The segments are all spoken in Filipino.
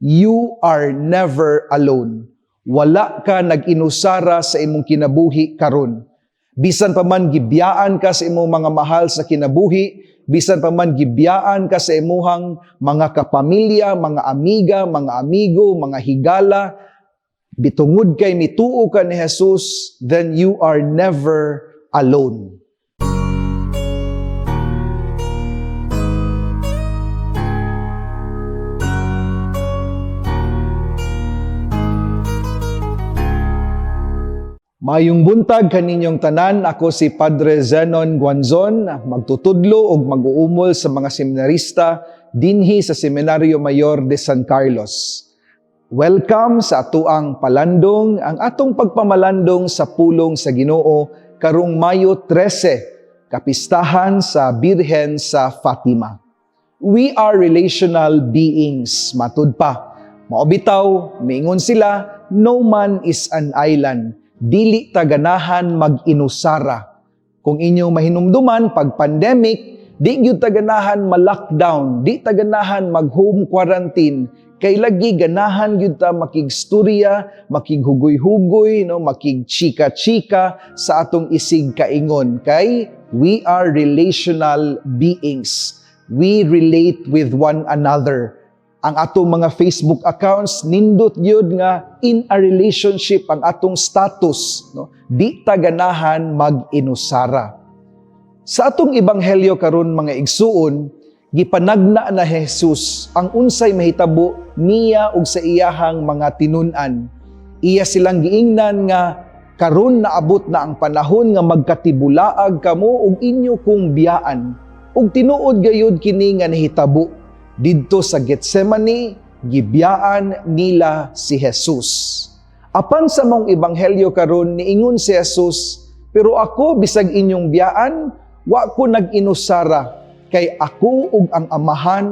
You are never alone. Wala ka nag-inusara sa imong kinabuhi karon. Bisan pa man gibiyaan ka sa imong mga mahal sa kinabuhi, bisan pa man gibiyaan ka sa imuhang mga kapamilya, mga amiga, mga amigo, mga higala, bitungod kay mituo ka ni Jesus, then you are never alone. Mayong buntag kaninyong tanan, ako si Padre Zenon Guanzon, magtutudlo ug mag-uumol sa mga seminarista dinhi sa Seminaryo Mayor de San Carlos. Welcome sa atuang palandong, ang atong pagpamalandong sa pulong sa Ginoo karong Mayo 13, kapistahan sa Birhen sa Fatima. We are relational beings, matud pa. Maobitaw, miingon sila, no man is an island dili ta ganahan mag-inusara. Kung inyong mahinumduman, pag pandemic, di gyud ta ganahan ma-lockdown, di ta ganahan mag-home quarantine, kay lagi ganahan gyud ta makigstorya, makighugoy-hugoy, no, makigchika-chika sa atong isig kaingon. Kay we are relational beings. We relate with one another ang atong mga Facebook accounts nindot gyud nga in a relationship ang atong status no? Di ta ganahan mag-inusara. Sa atong ebanghelyo karon mga igsuon gipanagna na Jesus ang unsay mahitabo niya ug sa iyahang mga tinun-an. Iya silang giingnan nga karon naabot na ang panahon nga magkatibulaag kamo ug inyo kong biyaan. Ug tinuod gayud kini nga nahitabo didto sa Getsemani, gibiyaan nila si Jesus. Apan sa mong ebanghelyo karon niingon si Jesus, pero ako bisag inyong biyaan, wa ko nag-inusara, kay ako ug ang amahan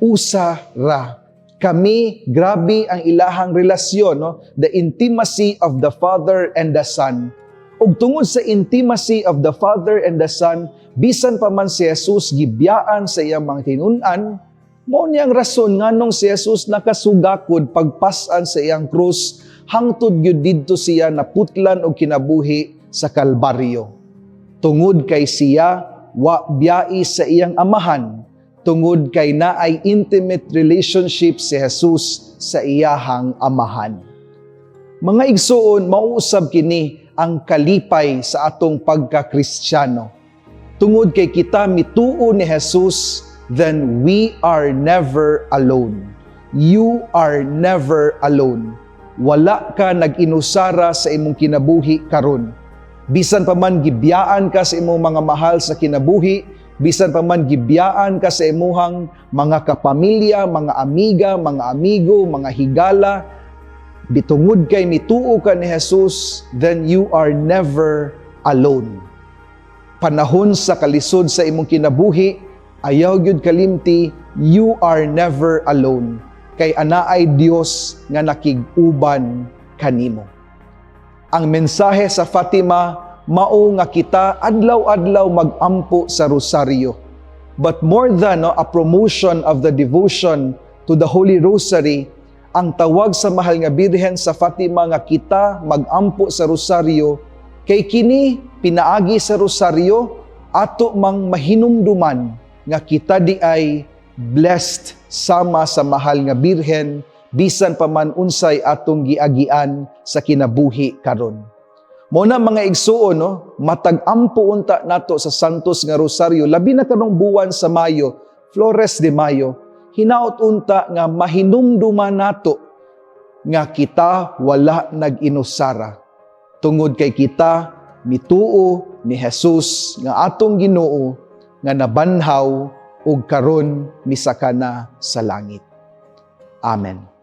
usa ra. Kami, grabe ang ilahang relasyon, no? the intimacy of the Father and the Son. Ug tungod sa intimacy of the Father and the Son, bisan pa man si Jesus gibiyaan sa iyang mga tinun-an, Mao niyang rason nganong si Jesus nakasugakod pagpasan sa iyang krus hangtod gyud didto siya naputlan og kinabuhi sa Kalbaryo. Tungod kay siya wa biyai sa iyang amahan, tungod kay naay intimate relationship si Jesus sa iyahang amahan. Mga igsuon, mauusab kini ang kalipay sa atong pagka-Kristiyano. Tungod kay kita mituo ni Jesus then we are never alone. You are never alone. Wala ka nag-inusara sa imong kinabuhi karon. Bisan pa man gibiyaan ka sa imong mga mahal sa kinabuhi, bisan pa man gibiyaan ka sa imuhang mga kapamilya, mga amiga, mga amigo, mga higala, bitungod kay mituo ka ni Jesus, then you are never alone. Panahon sa kalisod sa imong kinabuhi, ayaw gyud kalimti, you are never alone. Kay anaay Dios nga nakig-uban kanimo. Ang mensahe sa Fatima mao nga kita adlaw-adlaw magampo sa rosaryo. But more than no, a promotion of the devotion to the Holy Rosary, ang tawag sa mahal nga Birhen sa Fatima nga kita magampo sa rosaryo kay kini pinaagi sa rosaryo ato mang mahinumduman nga kita di ay blessed sama sa mahal nga birhen bisan pa man unsay atong giagian sa kinabuhi karon. Mo na mga igsuon no, matag-ampo unta nato sa Santos nga Rosaryo labi na kanong buwan sa Mayo, Flores de Mayo, hinaot unta nga mahinumduman nato nga kita wala nag-inusara. Tungod kay kita mituo ni Jesus nga atong Ginoo nga nabanhaw ug karon misaka na sa langit. Amen.